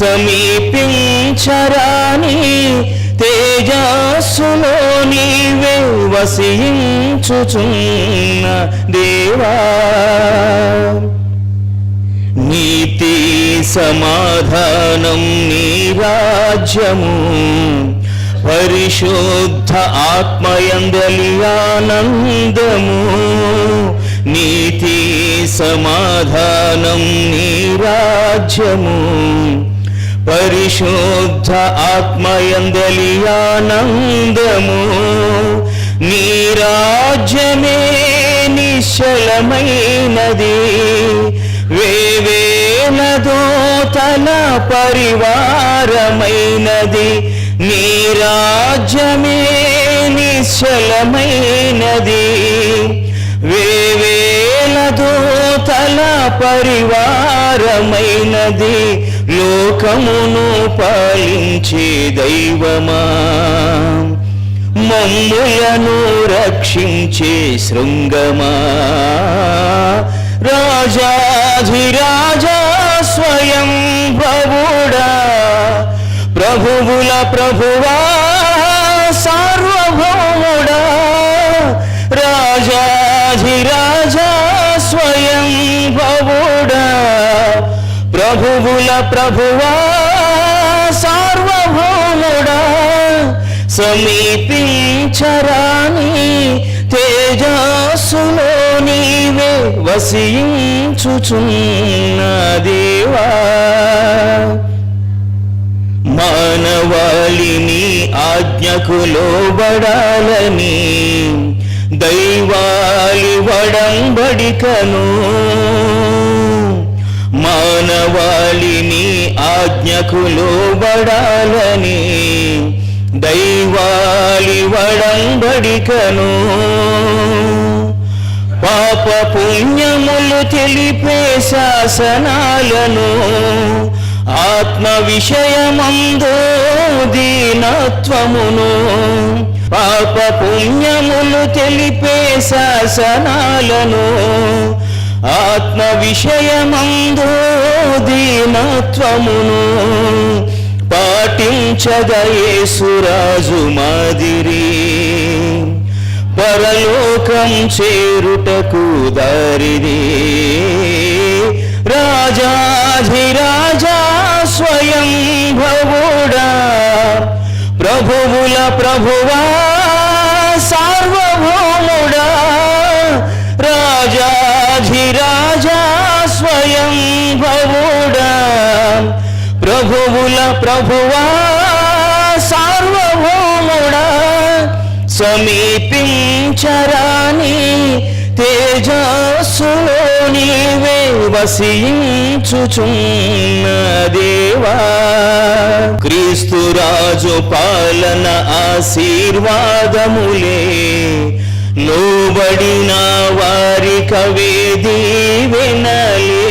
సమీపించరాని తేజస్సులో నీవే వసించుచున్న దేవా. నీతి సమాధానం నీ రాజ్యము పరిశుద్ధ ఆత్మయందలి ఆనందము. నీతి సమాధానం నీ రాజ్యము పరిశుద్ధ ఆత్మయందలియానందము. నీ రాజ్యమే నిశ్చలమైనది. వేవేనదో తన పరివారమైనది. నీ రాజ్యమే నిశ్చలమైనది. వేవేలదో తల పరివారమైనది. లోకమును పాలించే దైవమా? మమ్ములను రక్షించే శృంగమా? రాజాధిరాజా స్వయం ప్రభుడా ప్రభువుల ప్రభువా సార్వభౌముడా? రాజాధిరాజా ప్రభువుల ప్రభువా సార్వభౌముడా సమీపించరాని తేజస్సులో నీవే వసించుచున్న దేవా. మానవాళిని ఆజ్ఞకు లోబడాలని దైవాలి వడంబడికను ఆజ్ఞకు లోబడాలని దైవాలి వడంబడికను. పాప పుణ్యములు తెలిపే శాసనాలను ఆత్మ విషయమందో దీనత్వమును. పాప పుణ్యములు తెలిపే శాసనాలను ఆత్మ విషయమందు దీనత్వమును పాటించదయేసురాజు మాదిరి. పరలోకం చేరుటకు దారిది. రాజాధిరాజా స్వయం భవుడా ప్రభువుల ప్రభువా స్వయం భవుడా ప్రభువుల ప్రభువా సార్వభౌముడా. సమీపించరాని తేజస్సులో నీవే వసించుచున్న దేవా. క్రీస్తు రాజు పాలన ఆశీర్వాదములే. లోబడిన వారి కవేది వినలే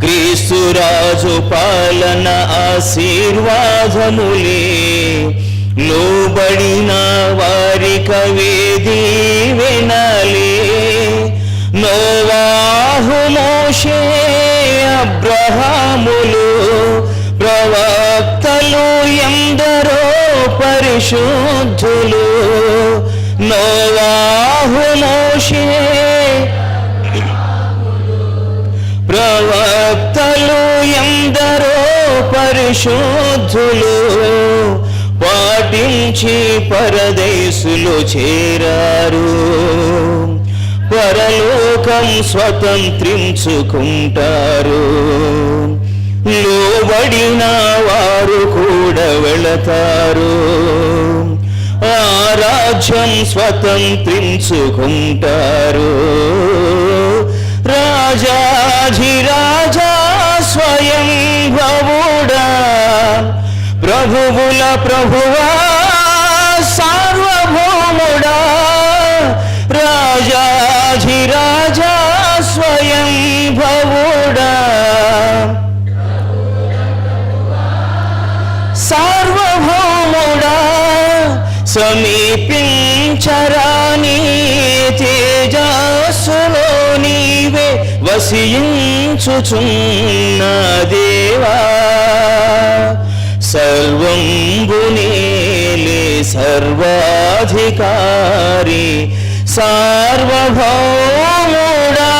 క్రీస్తురాజు పాలన ఆశీర్వాదములే. లోబడిన వారి కవేది వినలే నోవాహు మోషే అబ్రహాములు ప్రవక్తలు ఎందరో పరిశుద్ధులు. నోవాహు మోషే ప్రవక్తలు ఎందరో పరిశుద్ధులు పాటించి పరదేశులు చేరారు. పరలోకం స్వతంత్రించుకుంటారు. లోబడిన వారు కూడా వెళతారు. ఆ రాజ్యం స్వతంత్రించుకుంటారు. రాజాధిరాజా స్వయం భవుడా ప్రభువుల ప్రభువా సార్వభౌముడా. రాజాధిరాజా స్వయం భవుడా సమీపించరాని తేజస్సులో నీవే వసించుచున్న దేవా. సర్వం గుణేలే సర్వాధికారి సార్వభౌముడా